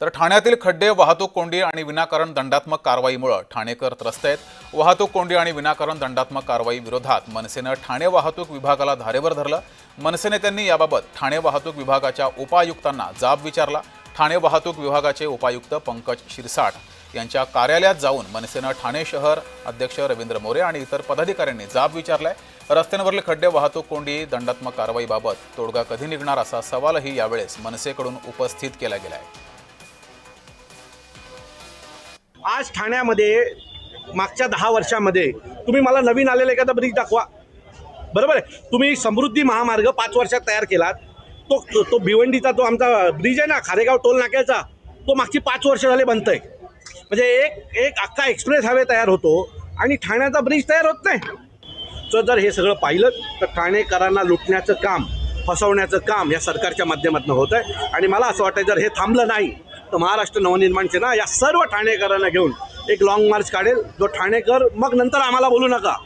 तर ठाण्यातील खड्डे वाहतूक कोंडी आणि विनाकारण दंडात्मक कारवाईमुळे ठाणेकर त्रस्त आहेत. वाहतूक कोंडी आणि विनाकारण दंडात्मक कारवाई विरोधात मनसेनं ठाणे वाहतूक विभागाला धारेवर धरलं. मनसे नेत्यांनी याबाबत ठाणे वाहतूक विभागाच्या उपायुक्तांना जाब विचारला. ठाणे वाहतूक विभागाचे उपायुक्त पंकज शिरसाट यांच्या कार्यालयात जाऊन मनसेनं ठाणे शहर अध्यक्ष रवींद्र मोरे आणि इतर पदाधिकाऱ्यांनी जाब विचारलाय. रस्त्यांवरील खड्डे वाहतूक कोंडी दंडात्मक कारवाईबाबत तोडगा कधी निघणार असा सवालही यावेळेस मनसेकडून उपस्थित केला गेला आहे आज ठाण्यामध्ये मागच्या दहा वर्षामध्ये तुम्ही मला नवीन आलेला एखादा ब्रिज दाखवा. बरोबर आहे? तुम्ही समृद्धी महामार्ग पाच वर्षात तयार केलात. तो तो- तो भिवंडीचा तो आमचा ब्रिज आहे ना खारेगाव टोल नाक्याचा तो मागची पाच वर्ष झाले बनतंय म्हणजे एक एक अख्खा एक्सप्रेस हायवे तयार होतो आणि ठाण्याचा ब्रिज तयार होत नाही. तर जर हे सगळं पाहिलं तर ठाणेकरांना लुटण्याचं काम फसवण्याचं काम या सरकारच्या माध्यमातून होत आहे. आणि मला असं वाटतं जर हे थांबलं नाही महाराष्ट्र नवनिर्माण सेना या सर्व ठाणेकरांना घेऊन एक लाँग मार्च काढेल. जो ठाणेकर मग नंतर आम्हाला बोलू नका.